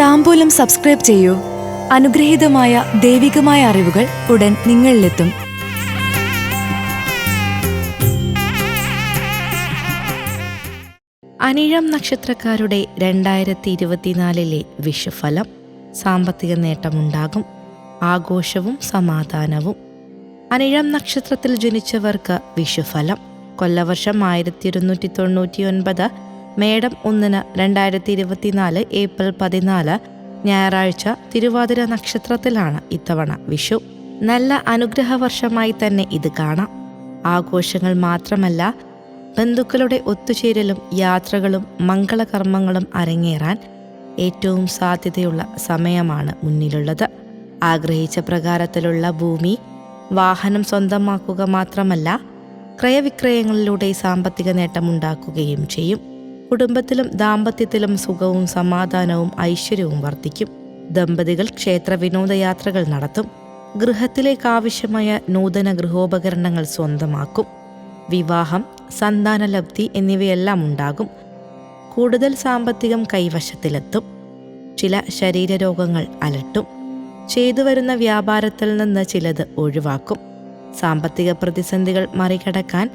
താമ്പൂലം subscribe ചെയ്യൂ. അനുഗ്രഹീതമായ ദൈവികമായ അറിവുകൾ ഉടൻ നിങ്ങളിലെത്തും. അനിഴം നക്ഷത്രക്കാരുടെ രണ്ടായിരത്തി ഇരുപത്തിനാലിലെ വിഷുഫലം സാമ്പത്തിക നേട്ടമുണ്ടാകും ആഘോഷവും സമാധാനവും. അനിഴം നക്ഷത്രത്തിൽ ജനിച്ചവർക്ക് വിഷുഫലം കൊല്ലവർഷം ആയിരത്തി ഇരുന്നൂറ്റി തൊണ്ണൂറ്റി ഒൻപത് മേടം ഒന്നിന് രണ്ടായിരത്തി ഇരുപത്തിനാല് ഏപ്രിൽ പതിനാല് ഞായറാഴ്ച തിരുവാതിര നക്ഷത്രത്തിലാണ് ഇത്തവണ വിഷു. നല്ല അനുഗ്രഹ വർഷമായി തന്നെ ഇത് കാണാം. ആഘോഷങ്ങൾ മാത്രമല്ല ബന്ധുക്കളുടെ ഒത്തുചേരലും യാത്രകളും മംഗളകർമ്മങ്ങളും അരങ്ങേറാൻ ഏറ്റവും സാധ്യതയുള്ള സമയമാണ് മുന്നിലുള്ളത്. ആഗ്രഹിച്ച പ്രകാരത്തിലുള്ള ഭൂമി വാഹനം സ്വന്തമാക്കുക മാത്രമല്ല ക്രയവിക്രയങ്ങളിലൂടെ സാമ്പത്തിക നേട്ടമുണ്ടാക്കുകയും ചെയ്യും. കുടുംബത്തിലും ദാമ്പത്യത്തിലും സുഖവും സമാധാനവും ഐശ്വര്യവും വർദ്ധിക്കും. ദമ്പതികൾ ക്ഷേത്ര വിനോദയാത്രകൾ നടത്തും. ഗൃഹത്തിലേക്ക് ആവശ്യമായ നൂതന ഗൃഹോപകരണങ്ങൾ സ്വന്തമാക്കും. വിവാഹം സന്താനലബ്ധി എന്നിവയെല്ലാം ഉണ്ടാകും. കൂടുതൽ സാമ്പത്തികം കൈവശത്തിലെത്തും. ചില ശരീരരോഗങ്ങൾ അലട്ടും. ചെയ്തു വരുന്ന വ്യാപാരത്തിൽ നിന്ന് ചിലത് ഒഴിവാക്കും. സാമ്പത്തിക പ്രതിസന്ധികൾ മറികടക്കാൻ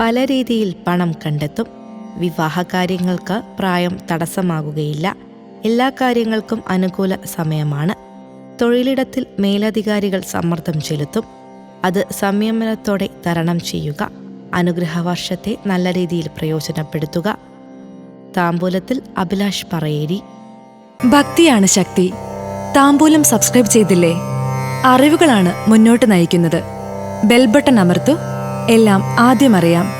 പല രീതിയിൽ പണം കണ്ടെത്തും. വിവാഹകാര്യങ്ങൾക്ക് പ്രായം തടസ്സമാകുകയില്ല. എല്ലാ കാര്യങ്ങൾക്കും അനുകൂല സമയമാണ്. തൊഴിലിടത്തിൽ മേലധികാരികൾ സമ്മർദ്ദം ചെലുത്തും. അത് സംയമനത്തോടെ തരണം ചെയ്യുക. അനുഗ്രഹവർഷത്തെ നല്ല രീതിയിൽ പ്രയോജനപ്പെടുത്തുക. താമ്പൂലത്തിൽ അഭിലാഷ് പറയേരി. ഭക്തിയാണ് ശക്തി. താമ്പൂലം സബ്സ്ക്രൈബ് ചെയ്തില്ലേ? അറിവുകളാണ് മുന്നോട്ട് നയിക്കുന്നത്. ബെൽബട്ടൺ അമർത്തു. എല്ലാം ആദ്യം അറിയാം.